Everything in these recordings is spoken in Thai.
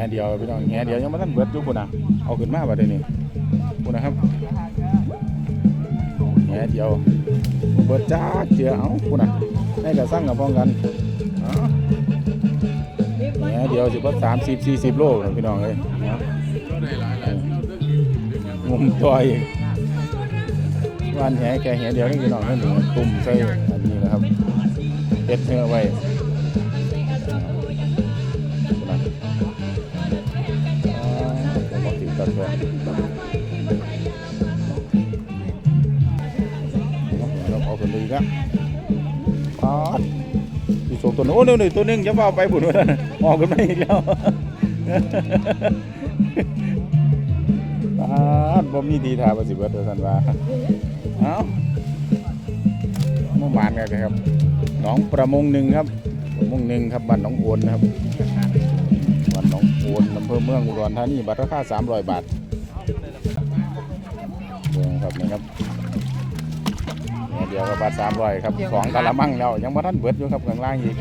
แหเดียวพี่น้องแหเดียวยังไม่ทันเบิดอยู่พุ่นนะเอาขึ้นมาบัดเดี๋ยวนี้พุ่นนะครับแหเดียวเบิดจ้าเจือเอาพุ่นนะให้กระสั่งกับพ้องกันเอาแหเดียวสิบสามสิบสี่สิบโลนะพี่น้องเอ้ยงมตัวอีกวานแหแค่แหเดียวนี่พี่น้องนี่หนึ่งตุ่มใส่อันนี้นะครับเฮ็ดเนื้อไว้ ติก็เกินเราเอาคนดีครับปาดอีสองตัวนึงโอ้หนึ่งตัวนึงจะเอาไปบุญวะออกกันไม่อีกแล้วปาดบ่มีทีทาประสิเบิดเด้อท่านว่าเอ้าเมื่อวานกันครับ น้องประมงหนึ่งครับประมงหนึ่งครับบ้านหนองโอนนครับ ภอเมืองอุดรธานีบัตรราคา300 บาทเมืองครับนี่ครับเนี่ยวกับบาท300ครับสองกะละมังแล้วยังบ่ทันเบิดอยู่ครับข้างล่างอีก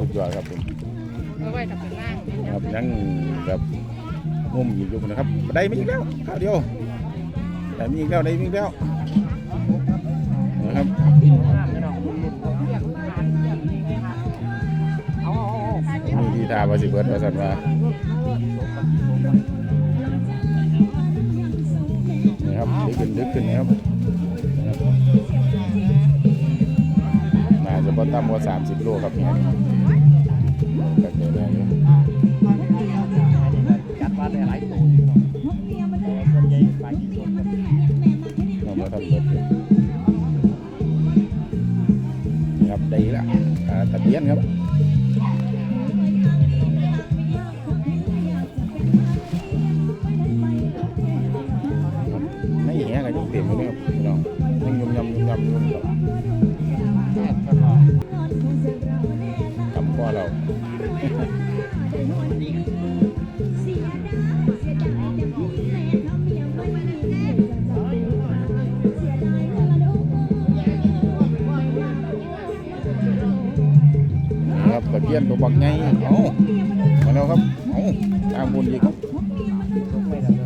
สุดยอดครับผมเอาไว้ตะเป็นล่งครับยังแบบงุ่มอยู่นะครับได้มาอีกแล้วข้าวเดียวได้มีอีกแล้วได้มีอีกแล้วนะครับมีที่ทาว่าสิเบิดว่าซั่นว่า นดึกขึ้นนะครับน่าจะบ่ต่ำกว่า30โลครับเนี่ยกันเลยได้อยู่จัดว่าได้หลายตัวอยู่เนาะส่วนใหญ่ปลากี่ตัวครับเราบ่ทันเบิดอยู่นี่ครับได้ละอ่าตะเพียนครับ ยังยุ่มยำยุ่มยำยุ่มครับแม่ตลอดกำข้อเรานี่ครับตะเพียนตัวบักไงเอามาแล้วครับเอาตามบุญอีก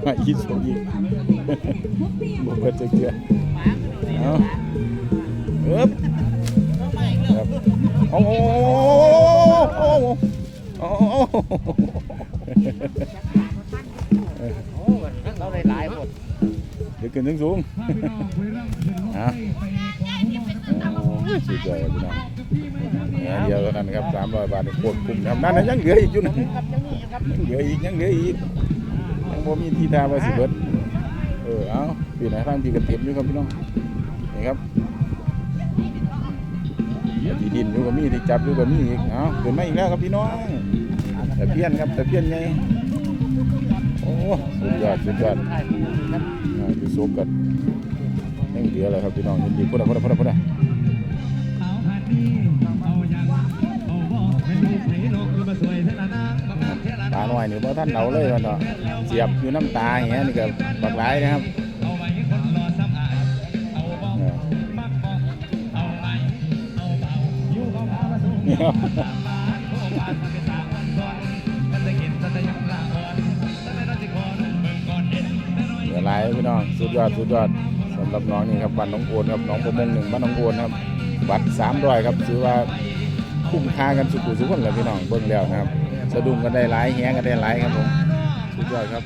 มาอีกสองอีกบอกว่าจะเกลือ เอาเอ๊บครับโอ้โหโอ้โหโอ้โหโอ้เราได้หลายหมดเดี๋ยวขึ้นถึงสูงฮะสุดยอดพี่น้องเดียวเท่านั้นครับสามร้อยบาทโคตรคุ้มครับนั่นยังเหลืออีกอยู่นะยังเหลืออีกยังเหลืออีกยังบ่มีที่ทาว่าสิเบิดเออเอาปีไหนทางที่กระเทียมอยู่ครับพี่น้อง นี่ครับที่ดินอยู่ก็มีที่จับอยู่ก็มีอีกเอาเกิดมาอีกแล้วครับพี่น้องแต่เพี้ยนครับแต่เพี้ยนไงโอ้สุดยอดสุดยอดใช่ครับอ่าอยู่โซกันยังเหลือเลยครับพี่น้องยินดีพุ่นนะพุ่นนะพุ่นนะพุ่นนะตาหน่อยนี่เพราะท่านเอาเลยวันเนาะเสียบอยู่น้ำตาอย่างเงี้ยนี่ก็บักหลายนะครับ เหลือหลายพี่น้องสุดยอดสุดยอดสำหรับน้องนี่ครับบ้านน้องโอนครับน้องประมงหนึ่งบ้านน้องโอนครับวัดสามร้อยครับถือว่าคุ้มค่ากันสุขุสุขคนเลยพี่น้องเบิ่งแล้วนะครับ สะดุ้งกันได้หลายแหงกันได้หลายครับผมสุดยอดครับ